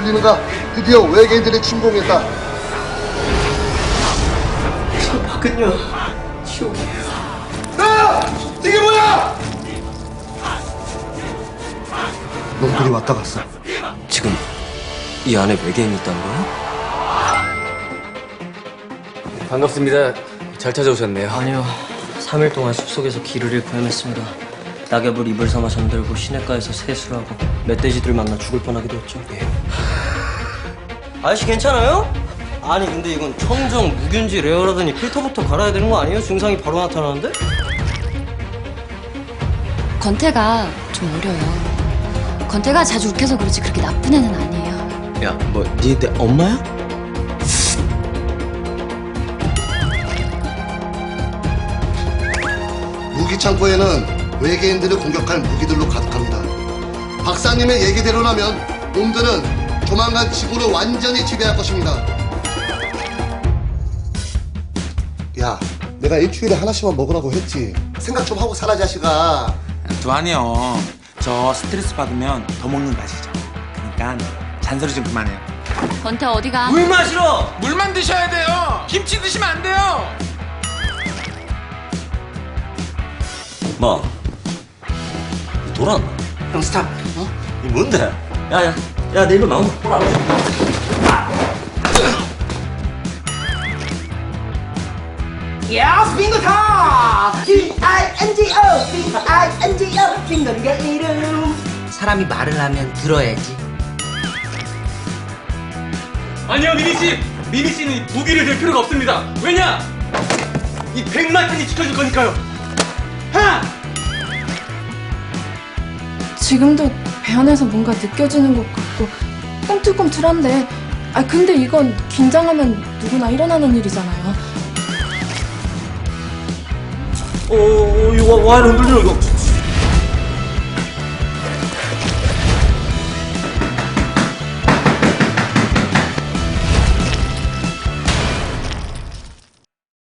들리는가? 드디어 외계인들이 침공했다. 저 밖은요 지옥 야! 이게 뭐야? 놈들이 왔다 갔어. 지금 이 안에 외계인이 있다는 거야? 반갑습니다. 잘 찾아오셨네요. 아니요 3일 동안 숲속에서 길을 잃고 헤맸습니다 낙엽을 이불 삼아 잠들고 시냇가에서 세수하고 멧돼지들 만나 죽을 뻔하기도 했죠 예. 아저씨 괜찮아요? 아니 근데 이건 청정 무균지 레어라더니 필터부터 갈아야 되는 거 아니에요? 증상이 바로 나타나는데? 건태가 좀 어려요. 건태가 자주 욱해서 그렇지 그렇게 나쁜 애는 아니에요. 야 뭐 니네 엄마야? 무기 창고에는 외계인들을 공격할 무기들로 가득합니다. 박사님의 얘기대로라면 놈들은 조만간 지구를 완전히 지배할 것입니다. 야, 내가 일주일에 하나씩만 먹으라고 했지. 생각 좀 하고 살아, 자식아. 두한이요. 저 스트레스 받으면 더 먹는 거 아시죠? 그러니까 잔소리 좀 그만해요. 건태 어디가? 물 마시러! 물만 드셔야 돼요. 김치 드시면 안 돼요. 뭐? 돌아왔나? 형 스탑. 이 뭔데? 야야 야내 입을 마음 보라 야, 빙고 타! B-I-N-G-O, B-I-N-G-O, 빙고리가 이름. 사람이 말을 하면 들어야지. 아니요, 미미 씨. 미미 씨는 무기를 들 필요가 없습니다. 왜냐? 이 백마탄이 지켜줄 거니까요. 지금도 배 안에서 뭔가 느껴지는 것 같고 꿈틀꿈틀한데. 아 근데 이건 긴장하면 누구나 일어나는 일이잖아요. 어, 어 이거 와, 와이를 흔들려 이거